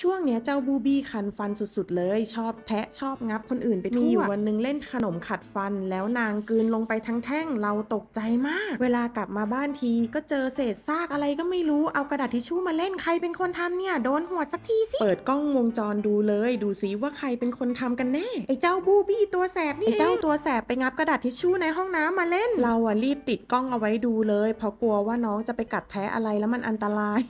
ช่วงเนี้ยเจ้าบูบี้คันฟันสุดๆ เลย ชอบแทะชอบงับคนอื่นไปทั่วมีอยู่วันหนึงเล่นขนมขัดฟัน แล้วนางกลืนลงไปทั้งแท่งเราตกใจมาก เวลากลับมาบ้านทีก็เจอเศษซากอะไรก็ไม่รู้เอากระดาษทิชชู่มาเล่นใครเป็นคนทำเนี่ยโดนหัวดสักทีสิ เปิดกล้องวงจรดูเลย ดูซิว่าใครเป็นคนทำกันแน่ไอ้เจ้าบูบี้ตัวแสบนี่ไอ้เจ้าตัวแสบไปงับกระดาษทิชชู่ในห้องน้ำมาเล่น เราอะรีบติดกล้องเอาไว้ดูเลย เพราะกลัวว่าน้องจะไปกัดแท้อะไรแล้วมันอันตราย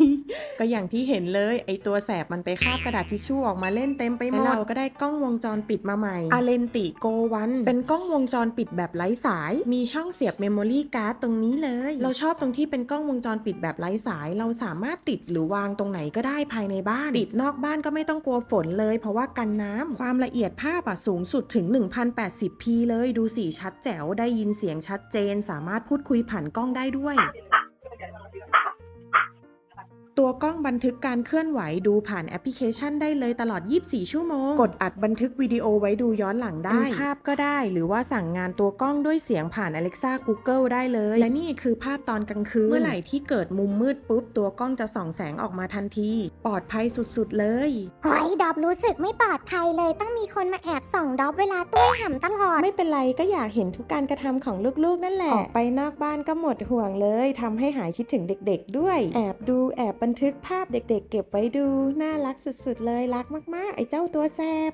ก็อย่างที่เห็นเลย ไอตัวแสบมันไปคาบกระดาษทิชชู่ออกมาเล่นเต็มไปหมดเราก็ได้กล้องวงจรปิดมาใหม่อาเลนติโกวันเป็นกล้องวงจรปิดแบบไร้สาย มีช่องเสียบเมมโมรี่การ์ดตรงนี้เลย เราชอบตรงที่เป็นกล้องวงจรปิดแบบไร้สาย เราสามารถติดหรือวางตรงไหนก็ได้ภายในบ้าน ติดนอกบ้านก็ไม่ต้องกลัวฝนเลย เพราะว่ากันน้ำความละเอียดภาพอะสูงสุดถึง 1080p เลยดูสีชัดแจ๋วได้ยินเสียงชัดเจน สามารถพูดคุยผ่านกล้องได้ด้วย ตัวกล้องบันทึกการเคลื่อนไหวดูผ่านแอปพลิเคชันได้เลยตลอด 24 ชั่วโมง กดอัดบันทึกวิดีโอไว้ดูย้อนหลังได้ ภาพก็ได้ หรือว่าสั่งงานตัวกล้องด้วยเสียงผ่าน Alexa Google ได้เลย และนี่คือภาพตอนกลางคืน เมื่อไหร่ที่เกิดมุมมืดปุ๊บ ตัวกล้องจะส่องแสงออกมาทันที ปลอดภัยสุดๆเลยเฮ้ยดอบรู้สึกไม่ปลอดภัยเลย ต้องมีคนมาแอบส่องดอบเวลาตุ้ยห่ำตลอด ไม่เป็นไรก็อยากเห็นทุกการกระทำของลูกๆ นั่นแหละ ออกไปนอกบ้านก็หมดห่วงเลยทำให้หายคิดถึงเด็ก ๆ ด้วย แอบดูแอบบันทึกภาพเด็กๆ เก็บไว้ดู น่ารักสุดๆเลย รักมากๆ ไอ้เจ้าตัวแสบ